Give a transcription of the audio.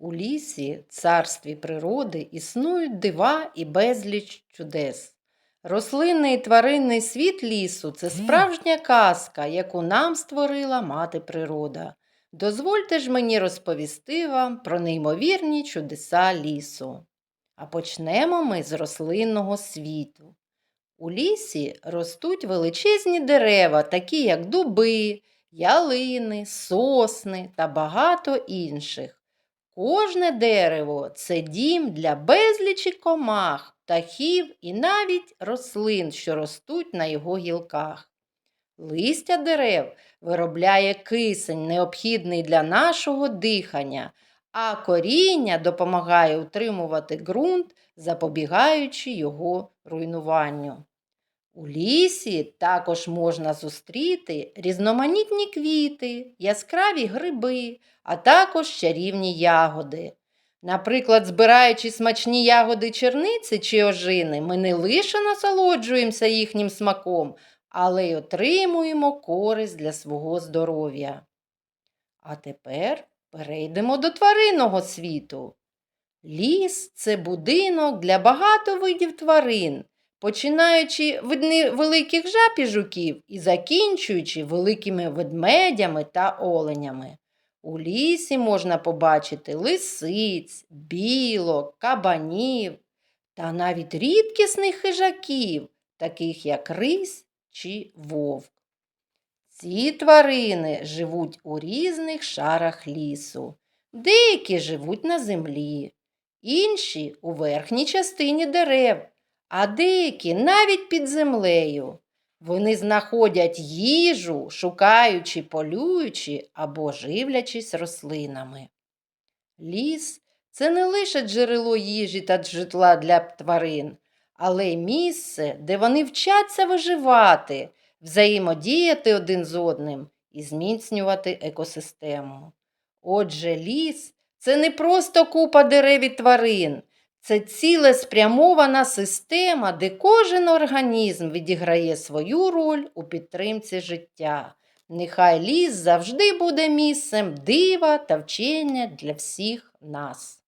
У лісі, царстві природи, існують дива і безліч чудес. Рослинний і тваринний світ лісу це справжня казка, яку нам створила мати природа. Дозвольте ж мені розповісти вам про неймовірні чудеса лісу. А почнемо ми з рослинного світу. У лісі ростуть величезні дерева, такі як дуби, ялини, сосни та багато інших. Кожне дерево це дім для безлічі комах, птахів і навіть рослин, що ростуть на його гілках. Листя дерев виробляє кисень, необхідний для нашого дихання, а коріння допомагає утримувати ґрунт, запобігаючи його руйнуванню. У лісі також можна зустріти різноманітні квіти, яскраві гриби, а також чарівні ягоди. Наприклад, збираючи смачні ягоди черниці чи ожини, ми не лише насолоджуємося їхнім смаком, але й отримуємо користь для свого здоров'я. А тепер перейдемо до тваринного світу. Ліс це будинок для багато видів тварин, починаючи від невеликих жаб і жуків і закінчуючи великими ведмедями та оленями. У лісі можна побачити лисиць, білок, кабанів та навіть рідкісних хижаків, таких як рись чи вовк. Ці тварини живуть у різних шарах лісу. Деякі живуть на землі, інші у верхній частині дерев, а деякі навіть під землею. Вони знаходять їжу, шукаючи, полюючи або живлячись рослинами. Ліс це не лише джерело їжі та житла для тварин, але й місце, де вони вчаться виживати, взаємодіяти один з одним і зміцнювати екосистему. Отже, ліс це не просто купа дерев і тварин, це цілеспрямована система, де кожен організм відіграє свою роль у підтримці життя. Нехай ліс завжди буде місцем дива та вчення для всіх нас.